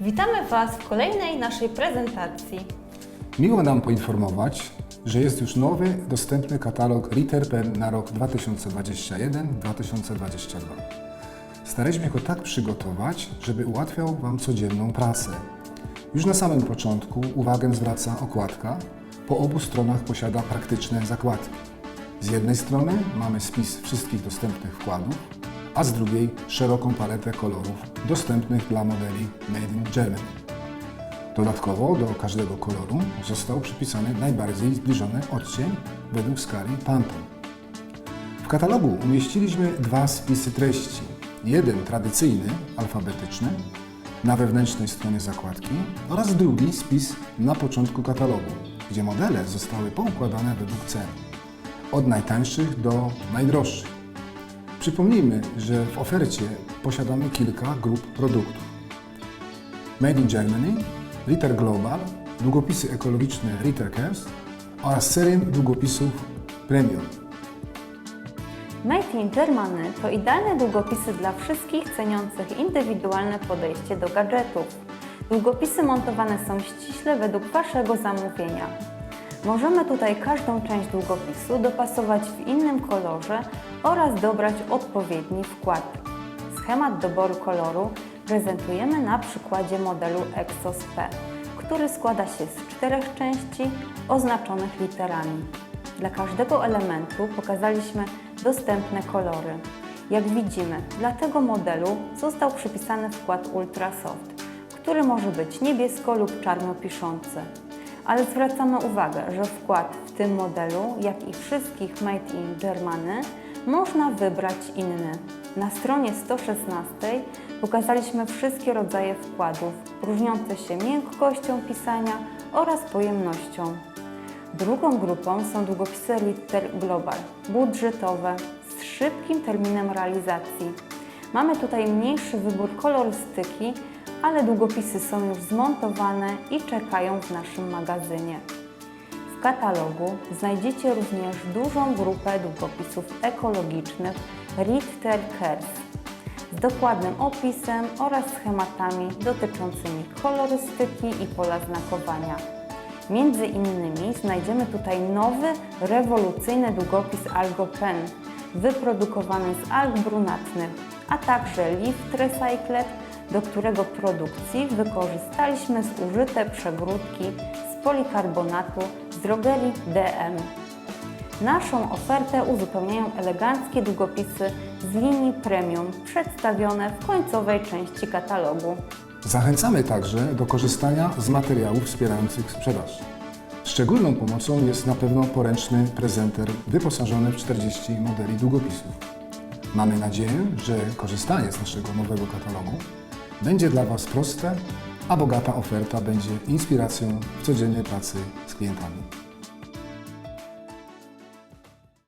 Witamy Was w kolejnej naszej prezentacji. Miło nam poinformować, że jest już nowy, dostępny katalog Ritter Pen na rok 2021-2022. Staraliśmy go tak przygotować, żeby ułatwiał Wam codzienną pracę. Już na samym początku uwagę zwraca okładka. Po obu stronach posiada praktyczne zakładki. Z jednej strony mamy spis wszystkich dostępnych wkładów, a z drugiej szeroką paletę kolorów dostępnych dla modeli Made in Germany. Dodatkowo do każdego koloru został przypisany najbardziej zbliżony odcień według skali Pantone. W katalogu umieściliśmy dwa spisy treści. Jeden tradycyjny, alfabetyczny, na wewnętrznej stronie zakładki oraz drugi spis na początku katalogu, gdzie modele zostały poukładane według cen. Od najtańszych do najdroższych. Przypomnijmy, że w ofercie posiadamy kilka grup produktów. Made in Germany, Ritter Global, długopisy ekologiczne Ritter Cares oraz serię długopisów Premium. Made in Germany to idealne długopisy dla wszystkich ceniących indywidualne podejście do gadżetów. Długopisy montowane są ściśle według Waszego zamówienia. Możemy tutaj każdą część długopisu dopasować w innym kolorze oraz dobrać odpowiedni wkład. Schemat doboru koloru prezentujemy na przykładzie modelu Exos P, który składa się z czterech części oznaczonych literami. Dla każdego elementu pokazaliśmy dostępne kolory. Jak widzimy, dla tego modelu został przypisany wkład Ultra Soft, który może być niebiesko lub czarno piszący. Ale zwracamy uwagę, że wkład w tym modelu, jak i wszystkich Made in Germany, można wybrać inny. Na stronie 116 pokazaliśmy wszystkie rodzaje wkładów, różniące się miękkością pisania oraz pojemnością. Drugą grupą są długopisy Ritter Global, budżetowe, z szybkim terminem realizacji. Mamy tutaj mniejszy wybór kolorystyki, ale długopisy są już zmontowane i czekają w naszym magazynie. W katalogu znajdziecie również dużą grupę długopisów ekologicznych Ritter Cares z dokładnym opisem oraz schematami dotyczącymi kolorystyki i pola znakowania. Między innymi znajdziemy tutaj nowy, rewolucyjny długopis Algo Pen, wyprodukowany z alg brunatnych, a także Lift Recycled, do którego produkcji wykorzystaliśmy zużyte przegródki z polikarbonatu z drogerii DM. Naszą ofertę uzupełniają eleganckie długopisy z linii premium przedstawione w końcowej części katalogu. Zachęcamy także do korzystania z materiałów wspierających sprzedaż. Szczególną pomocą jest na pewno poręczny prezenter wyposażony w 40 modeli długopisów. Mamy nadzieję, że korzystanie z naszego nowego katalogu będzie dla Was proste, a bogata oferta będzie inspiracją w codziennej pracy z klientami.